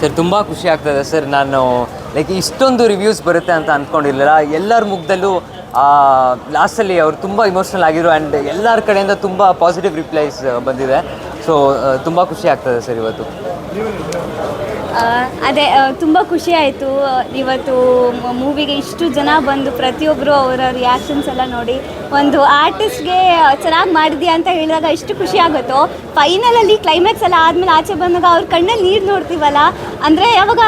Sir ತುಂಬ ಖುಷಿ ಆಗ್ತದೆ ಸರ್ ನಾನು ಲೈಕ್ ಇಷ್ಟೊಂದು ರಿವ್ಯೂಸ್ ಬರುತ್ತೆ ಅಂತ ಅಂದ್ಕೊಂಡಿರಲಿಲ್ಲ ಎಲ್ಲರ ಮುಖದಲ್ಲೂ ಲಾಸ್ಟಲ್ಲಿ ಅವರು ತುಂಬ ಇಮೋಷ್ನಲ್ ಆಗಿದ್ರು ಆ್ಯಂಡ್ ಎಲ್ಲರ ಕಡೆಯಿಂದ ತುಂಬ ಪಾಸಿಟಿವ್ ರಿಪ್ಲೈಸ್ ಬಂದಿದೆ. ಸೊ ತುಂಬ ಖುಷಿ ಆಗ್ತದೆ ಸರ್ ಇವತ್ತು. ಅದೇ ತುಂಬ ಖುಷಿ ಆಯಿತು. ಇವತ್ತು ಮೂವಿಗೆ ಇಷ್ಟು ಜನ ಬಂದು ಪ್ರತಿಯೊಬ್ಬರು ಅವರ ರಿಯಾಕ್ಷನ್ಸ್ ಎಲ್ಲ ನೋಡಿ, ಒಂದು ಆರ್ಟಿಸ್ಟ್ಗೆ ಚೆನ್ನಾಗಿ ಮಾಡಿದ್ಯಾ ಅಂತ ಹೇಳಿದಾಗ ಎಷ್ಟು ಖುಷಿ ಆಗುತ್ತೋ? ಫೈನಲಲ್ಲಿ ಕ್ಲೈಮ್ಯಾಕ್ಸ್ ಎಲ್ಲ ಆದಮೇಲೆ ಆಚೆ ಬಂದಾಗ ಅವ್ರ ಕಣ್ಣಲ್ಲಿ ನೀರು ನೋಡ್ತೀವಲ್ಲ, ಅಂದರೆ ಯಾವಾಗ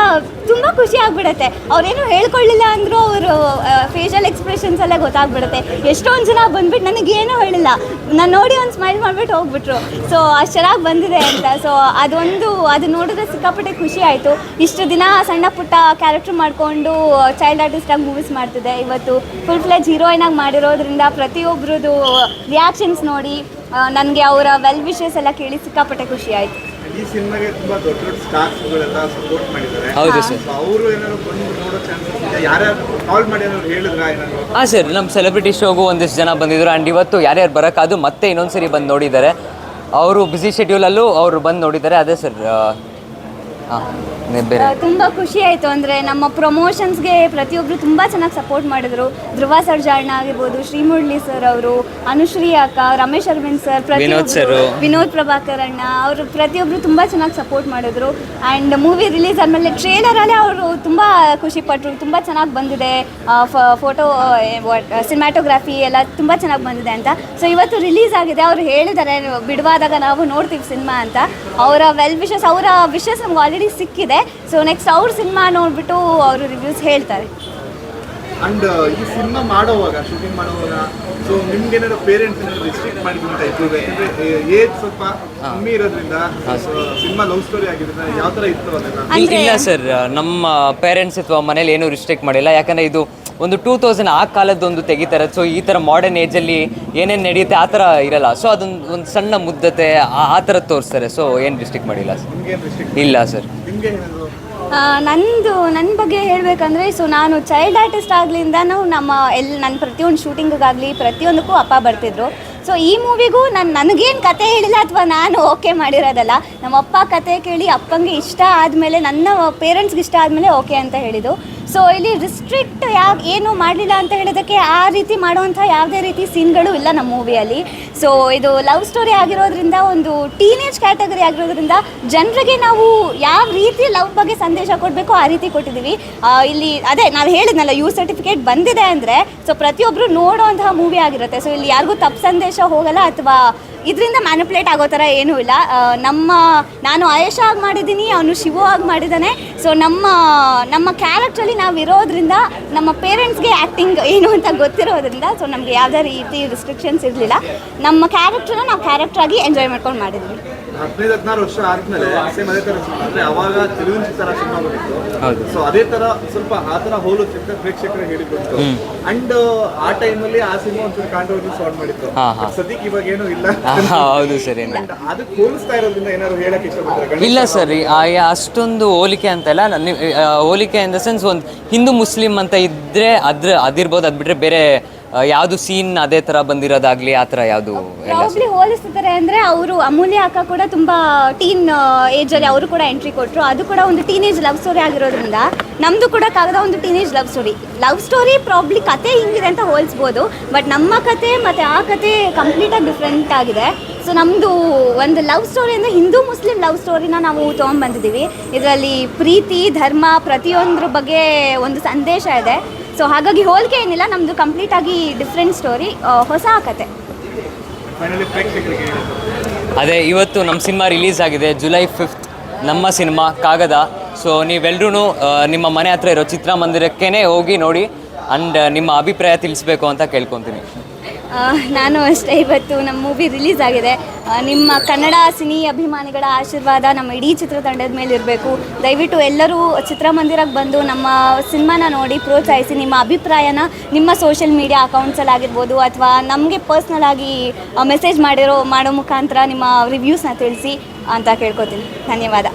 ತುಂಬ ಖುಷಿ ಆಗಿಬಿಡುತ್ತೆ. ಅವ್ರೇನು ಹೇಳ್ಕೊಳ್ಳಿಲ್ಲ ಅಂದರೂ ಅವರು ಫೇಶಿಯಲ್ ಎಕ್ಸ್ಪ್ರೆಷನ್ಸ್ ಎಲ್ಲ ಗೊತ್ತಾಗ್ಬಿಡುತ್ತೆ. ಎಷ್ಟೊಂದು ಜನ ಬಂದ್ಬಿಟ್ಟು ನನಗೇನು ಹೇಳಿಲ್ಲ. ನಾನು ನೋಡಿ ಒಂದು ಸ್ಮೈಲ್ ಮಾಡಿಬಿಟ್ಟು ಹೋಗ್ಬಿಟ್ರು. ಸೊ ಅಷ್ಟು ಚೆನ್ನಾಗಿ ಬಂದಿದೆ ಅಂತ. ಸೊ ಅದೊಂದು, ಅದು ನೋಡಿದ್ರೆ ಸಿಕ್ಕಾಪಟ್ಟೆ ಖುಷಿ ಆಯಿತು. ಇಷ್ಟು ದಿನ ಸಣ್ಣ ಪುಟ್ಟ ಕ್ಯಾರೆಕ್ಟರ್ ಮಾಡಿಕೊಂಡು ಚೈಲ್ಡ್ ಆರ್ಟಿಸ್ಟಾಗಿ ಮೂವೀಸ್ ಮಾಡ್ತಿದ್ದೆ. ಇವತ್ತು ಫುಲ್ ಫ್ಲೆಜ್ ಹೀರೋಯಿನ್ ಆಗಿ ಮಾಡಿರೋದ್ರಿಂದ ಪ್ರತಿಯೊಬ್ಬರದು ರಿಯಾಕ್ಷನ್ಸ್ ನೋಡಿ ನನಗೆ ಅವರ ವೆಲ್ ವಿಷಸ್ ಎಲ್ಲ ಕೇಳಿ ಸಿಕ್ಕಾಪಟ್ಟೆ ಖುಷಿ ಆಯಿತು. ಈ ಸಿನಿಮಾಗೆ ತುಂಬಾ ದೊಡ್ಡ ದೊಡ್ಡ ಸ್ಟಾರ್ಸ್ಗಳೆಲ್ಲ ಸಪೋರ್ಟ್ ಮಾಡಿದ್ದಾರೆ. ಹೌದು ಸರ್. ಅವರು ಏನಾದ್ರು ಬಂದು ನೋಡೋ ಚಾನ್ಸಸ್ ಯಾರ್ಯಾರು ಕಾಲ್ ಮಾಡಿ ಏನಾದ್ರು ಹೇಳಿದ್ರ ಏನಾದ್ರು? ಹಾಂ ಸರ್ ನಮ್ಮ ಸೆಲೆಬ್ರಿಟಿ ಶೋಗೂ ಒಂದಿಷ್ಟು ಜನ ಬಂದಿದ್ರು. ಆ್ಯಂಡ್ ಇವತ್ತು ಯಾರ್ಯಾರು ಬರೋಕ್ಕಾದು ಮತ್ತೆ ಇನ್ನೊಂದು ಸರಿ ಬಂದು ನೋಡಿದ್ದಾರೆ. ಅವರು ಬ್ಯುಸಿ ಶೆಡ್ಯೂಲಲ್ಲೂ ಅವರು ಬಂದು ನೋಡಿದ್ದಾರೆ. ಅದೇ ಸರ್ ಬೇರೆ. ತುಂಬ ಖುಷಿ ಆಯಿತು. ಅಂದರೆ ನಮ್ಮ ಪ್ರಮೋಷನ್ಸ್ಗೆ ಪ್ರತಿಯೊಬ್ಬರು ತುಂಬ ಚೆನ್ನಾಗಿ ಸಪೋರ್ಟ್ ಮಾಡಿದ್ರು. ಧ್ರುವ ಸರ್ಜಾಳ್ನ ಆಗಿರ್ಬೋದು ಶ್ರೀಮುರಳಿ ಸರ್ ಅವರು ಅನುಶ್ರೀ ಅಕ್ಕ ರಮೇಶ್ ಅರವಿಂದ್ ಸರ್ ವಿನೋದ್ sir. ವಿನೋದ್ ಪ್ರಭಾಕರ್ ಅಣ್ಣ ಅವರು ಪ್ರತಿಯೊಬ್ಬರು ತುಂಬ ಚೆನ್ನಾಗಿ ಸಪೋರ್ಟ್ ಮಾಡಿದ್ರು. ಆ್ಯಂಡ್ ಮೂವಿ ರಿಲೀಸ್ ಆದಮೇಲೆ ಟ್ರೇಲರಲ್ಲೇ ಅವರು ತುಂಬ ಖುಷಿಪಟ್ಟರು ತುಂಬ ಚೆನ್ನಾಗಿ ಬಂದಿದೆ. ಫೋಟೋ ಸಿನಿಮಾಟೋಗ್ರಫಿ ಎಲ್ಲ ತುಂಬ ಚೆನ್ನಾಗಿ ಬಂದಿದೆ ಅಂತ. ಸೊ ಇವತ್ತು ರಿಲೀಸ್ ಆಗಿದೆ. ಅವರು ಹೇಳಿದ್ದಾರೆ ಬಿಡುವಾದಾಗ ನಾವು ನೋಡ್ತೀವಿ ಸಿನಿಮಾ ಅಂತ. ಅವರ ವೆಲ್ ವಿಶಸ್ ಅವರ ವಿಶಸ್ ನಮ್ಗೆ ಆಲ್ರೆಡಿ ಸಿಕ್ಕಿದೆ. ಸೊ ನೆಕ್ಸ್ಟ್ ಅವ್ರ ಸಿನಿಮಾ ನೋಡ್ಬಿಟ್ಟು ಅವರು ರಿವ್ಯೂಸ್ ಹೇಳ್ತಾರೆ. ಅಂಡ್ ಈ ಸಿನಿಮಾ ಮಾಡೋವಾಗ ಶೂಟಿಂಗ್ ಮಾಡೋವಾಗ ಸೊ ನಿಮ್ಗೆ ಏನಾದ್ರು ಪೇರೆಂಟ್ಸ್ ಏನಾದ್ರು ರಿಸ್ಟ್ರಿಕ್ಟ್ ಮಾಡಿದ್ರಿಂದ ಇತ್ತು ಯಾಕಂದ್ರೆ ಏಜ್ ಸ್ವಲ್ಪ ಕಮ್ಮಿ ಇರೋದ್ರಿಂದ ಸಿನಿಮಾ ಲವ್ ಸ್ಟೋರಿ ಆಗಿರೋದ್ರಿಂದ ಯಾವ ತರ ಇತ್ತು ಅದೆಲ್ಲ? ಇಲ್ಲ ಸರ್ ನಮ್ಮ ಪೇರೆಂಟ್ಸ್ ಅಥವಾ ಮನೇಲಿ ಏನು ರಿಸ್ಟ್ರಿಕ್ಟ್ ಮಾಡಿಲ್ಲ. ಯಾಕಂದ್ರೆ ಇದು ಒಂದು ಟೂ ತೌಸಂಡ್ ಆ ಕಾಲದ್ದೊಂದು ತೆಗಿತಾರೆ. ಸೊ ಈ ಥರ ಮಾಡರ್ನ್ ಏಜಲ್ಲಿ ಏನೇನು ನಡೆಯುತ್ತೆ ಆ ಥರ ಇರಲ್ಲ. ಸೊ ಅದೊಂದು ಒಂದು ಸಣ್ಣ ಮುದ್ದತೆ ಆ ಥರ ತೋರಿಸ್ತಾರೆ. ಸೊ ಏನು ರಿಸ್ಟ್ರಿಕ್ಟ್ ಮಾಡಿಲ್ಲ ಸರ್ ನಿಮ್ಗೆ ಏನು ರಿಸ್ಟ್ರಿಕ್ಟ್ ಇಲ್ಲ ಸರ್ ನಂದು ನನ್ನ ಬಗ್ಗೆ ಹೇಳಬೇಕಂದ್ರೆ ಸೊ ನಾನು ಚೈಲ್ಡ್ ಆರ್ಟಿಸ್ಟ್ ಆಗ್ಲಿಂದನೂ ನಮ್ಮ ಎಲ್ಲಿ ನನ್ನ ಪ್ರತಿಯೊಂದು ಶೂಟಿಂಗಿಗಾಗಲಿ ಪ್ರತಿಯೊಂದಕ್ಕೂ ಅಪ್ಪ ಬರ್ತಿದ್ರು. ಸೊ ಈ ಮೂವಿಗೂ ನಾನು ನನಗೇನು ಕತೆ ಹೇಳಿಲ್ಲ ಅಥವಾ ನಾನು ಓಕೆ ಮಾಡಿರೋದಲ್ಲ ನಮ್ಮ ಅಪ್ಪ ಕತೆ ಕೇಳಿ ಅಪ್ಪಂಗೆ ಇಷ್ಟ ಆದಮೇಲೆ ನನ್ನ ಪೇರೆಂಟ್ಸ್ಗೆ ಇಷ್ಟ ಆದಮೇಲೆ ಓಕೆ ಅಂತ ಹೇಳಿದ್ದು ಸೊ ಇಲ್ಲಿ ರಿಸ್ಟ್ರಿಕ್ಟ್ ಯಾವ, ಏನು ಮಾಡಲಿಲ್ಲ ಅಂತ ಹೇಳೋದಕ್ಕೆ ಆ ರೀತಿ ಮಾಡುವಂಥ ಯಾವುದೇ ರೀತಿ ಸೀನ್ಗಳು ಇಲ್ಲ ನಮ್ಮ ಮೂವಿಯಲ್ಲಿ. ಸೊ ಇದು ಲವ್ ಸ್ಟೋರಿ ಆಗಿರೋದ್ರಿಂದ ಒಂದು ಟೀನೇಜ್ ಕ್ಯಾಟಗರಿ ಆಗಿರೋದ್ರಿಂದ ಜನರಿಗೆ ನಾವು ಯಾವ ರೀತಿ ಲವ್ ಬಗ್ಗೆ ಸಂದೇಶ ಕೊಡಬೇಕು ಆ ರೀತಿ ಕೊಟ್ಟಿದ್ದೀವಿ. ಇಲ್ಲಿ ಅದೇ ನಾವು ಹೇಳಿದ್ನಲ್ಲ ಯು ಸರ್ಟಿಫಿಕೇಟ್ ಬಂದಿದೆ ಅಂದರೆ ಸೊ ಪ್ರತಿಯೊಬ್ಬರು ನೋಡೋವಂತಹ ಮೂವಿ ಆಗಿರುತ್ತೆ. ಸೊ ಇಲ್ಲಿ ಯಾರಿಗೂ ತಪ್ಪು ಸಂದೇಶ ಹೋಗಲ್ಲ ಅಥವಾ ಇದರಿಂದ ಮ್ಯಾನಿಪುಲೇಟ್ ಆಗೋ ಥರ ಏನೂ ಇಲ್ಲ. ನಮ್ಮ ನಾನು ಆಯೇಷ ಆಗಿ ಮಾಡಿದ್ದೀನಿ ಅವನು ಶಿವೋ ಆಗಿ ಮಾಡಿದ್ದಾನೆ. ಸೊ ನಮ್ಮ ನಮ್ಮ ಕ್ಯಾರೆಕ್ಟ್ರಲ್ಲಿ ನಾವು ಇರೋದ್ರಿಂದ ನಮ್ಮ ಪೇರೆಂಟ್ಸ್ಗೆ ಆ್ಯಕ್ಟಿಂಗ್ ಏನು ಅಂತ ಗೊತ್ತಿರೋದ್ರಿಂದ ಸೊ ನಮಗೆ ಯಾವುದೇ ರೀತಿ ರಿಸ್ಟ್ರಿಕ್ಷನ್ಸ್ ಇರಲಿಲ್ಲ. ನಮ್ಮ ಕ್ಯಾರೆಕ್ಟ್ರನ್ನ ನಾವು ಕ್ಯಾರೆಕ್ಟರ್ ಆಗಿ ಎಂಜಾಯ್ ಮಾಡ್ಕೊಂಡು ಮಾಡಿದ್ವಿ. ಹದಿನೈದು ಹದಿನಾರು ವರ್ಷ ಆದ್ಮೇಲೆ ಸೇಮ್ ಅದೇ ತರ ಅಂದ್ರೆ ಅವಾಗ ತೆಲುಗಿನ ಚಿತ್ರ ಸಿನಿಮಾ ಬಂದಿತ್ತು ಹೌದು. ಸೊ ಅದೇ ತರ ಸ್ವಲ್ಪ ಆ ತರ ಹೋಲುತ್ತೆ ಅಂತ ಪ್ರೇಕ್ಷಕರು ಹೇಳಿದ್ರು ಅಂಡ್ ಆ ಟೈಮಲ್ಲಿ ಆ ಸಿನಿಮಾ ಒಂಚೂರು ಕಾಂಟ್ರವರ್ಸಿ ಸಾಲ್ವ್ ಮಾಡಿತ್ತು. ಸದ್ಯಕ್ಕೆ ಇವಾಗ ಏನು ಇಲ್ಲ. ಹೌದು ಸರ್ ಏನು And ಅದಕ್ಕೆ ಹೋಲಿಸ್ತಾ ಇರೋದ್ರಿಂದ ಏನಾದ್ರು ಹೇಳಕ್ ಇಷ್ಟಪಡ್ತಾರೆ? ಇಲ್ಲ ಸರ್ ಅಷ್ಟೊಂದು ಹೋಲಿಕೆ ಅಂತಲ್ಲ ಹೋಲಿಕೆ ಇನ್ ದ ಸೆನ್ಸ್ ಒಂದು ಹಿಂದೂ ಮುಸ್ಲಿಂ ಅಂತ ಇದ್ರೆ ಅದ್ರ ಅದಿರ್ಬೋದು ಅದು ಬಿಟ್ಟರೆ ಬೇರೆ ಯಾವುದು ಸೀನ್ ಅದೇ ತರ ಬಂದಿರೋದಾಗ್ಲಿ ಆ ಥರ ಯಾವುದು ಪ್ರಾಬ್ಲಿ ಹೋಲಿಸ್ತಿದ್ದಾರೆ ಅಂದ್ರೆ ಅವರು ಅಮೂಲ್ಯ ಅಕ್ಕ ಕೂಡ ತುಂಬಾ ಟೀನ್ ಏಜ್ ಅಲ್ಲಿ ಅವರು ಕೂಡ ಎಂಟ್ರಿ ಕೊಟ್ಟರು ಅದು ಕೂಡ ಒಂದು ಟೀನೇಜ್ ಲವ್ ಸ್ಟೋರಿ ಆಗಿರೋದ್ರಿಂದ ನಮ್ದು ಕೂಡ ಕಾಗದ ಒಂದು teenage love story love story probably ಕತೆ ಹಿಂಗಿದೆ ಅಂತ ಹೋಲಿಸ್ಬೋದು ಬಟ್ ನಮ್ಮ ಕತೆ ಮತ್ತೆ ಆ ಕತೆ ಕಂಪ್ಲೀಟಾಗಿ ಡಿಫ್ರೆಂಟ್ ಆಗಿದೆ. ಸೊ ನಮ್ಮದು ಒಂದು ಲವ್ ಸ್ಟೋರಿ ಅಂದರೆ ಹಿಂದೂ ಮುಸ್ಲಿಂ ಲವ್ ಸ್ಟೋರಿನ ನಾವು ತೊಗೊಂಬಂದಿದ್ದೀವಿ ಇದರಲ್ಲಿ ಪ್ರೀತಿ, ಧರ್ಮ ಪ್ರತಿಯೊಂದ್ರ ಬಗ್ಗೆ ಒಂದು ಸಂದೇಶ ಇದೆ. ಸೊ ಹಾಗಾಗಿ ಹೋಲಿಕೆ ಏನಿಲ್ಲ ನಮ್ಮದು ಕಂಪ್ಲೀಟಾಗಿ ಡಿಫ್ರೆಂಟ್ ಸ್ಟೋರಿ ಹೊಸ ಕತೆ. ಅದೇ ಇವತ್ತು ನಮ್ಮ ಸಿನಿಮಾ ರಿಲೀಸ್ ಆಗಿದೆ ಜುಲೈ ಫಿಫ್ತ್ ನಮ್ಮ ಸಿನಿಮಾ ಕಾಗದ. ಸೊ ನೀವೆಲ್ಲರೂ ನಿಮ್ಮ ಮನೆ ಹತ್ರ ಇರೋ ಚಿತ್ರಮಂದಿರಕ್ಕೇ ಹೋಗಿ ನೋಡಿ ಆ್ಯಂಡ್ ನಿಮ್ಮ ಅಭಿಪ್ರಾಯ ತಿಳಿಸ್ಬೇಕು ಅಂತ ಕೇಳ್ಕೊತೀನಿ. ನಾನು ಅಷ್ಟೇ. ಇವತ್ತು ನಮ್ಮ ಮೂವಿ ರಿಲೀಸ್ ಆಗಿದೆ. ನಿಮ್ಮ ಕನ್ನಡ ಸಿನಿ ಅಭಿಮಾನಿಗಳ ಆಶೀರ್ವಾದ ನಮ್ಮ ಇಡೀ ಚಿತ್ರತಂಡದ ಮೇಲೆ ಇರಬೇಕು. ದಯವಿಟ್ಟು ಎಲ್ಲರೂ ಚಿತ್ರಮಂದಿರಕ್ಕೆ ಬಂದು ನಮ್ಮ ಸಿನಿಮಾನ ನೋಡಿ ಪ್ರೋತ್ಸಾಹಿಸಿ, ನಿಮ್ಮ ಅಭಿಪ್ರಾಯನ ನಿಮ್ಮ ಸೋಷಿಯಲ್ ಮೀಡಿಯಾ ಅಕೌಂಟ್ಸಲ್ಲಿ ಆಗಿರ್ಬೋದು ಅಥವಾ ನಮಗೆ ಪರ್ಸ್ನಲ್ ಆಗಿ ಮೆಸೇಜ್ ಮಾಡಿರೋ, ಮಾಡೋ ಮುಖಾಂತರ ನಿಮ್ಮ ರಿವ್ಯೂಸ್ನ ತಿಳಿಸಿ ಅಂತ ಕೇಳ್ಕೊತೀನಿ. ಧನ್ಯವಾದ.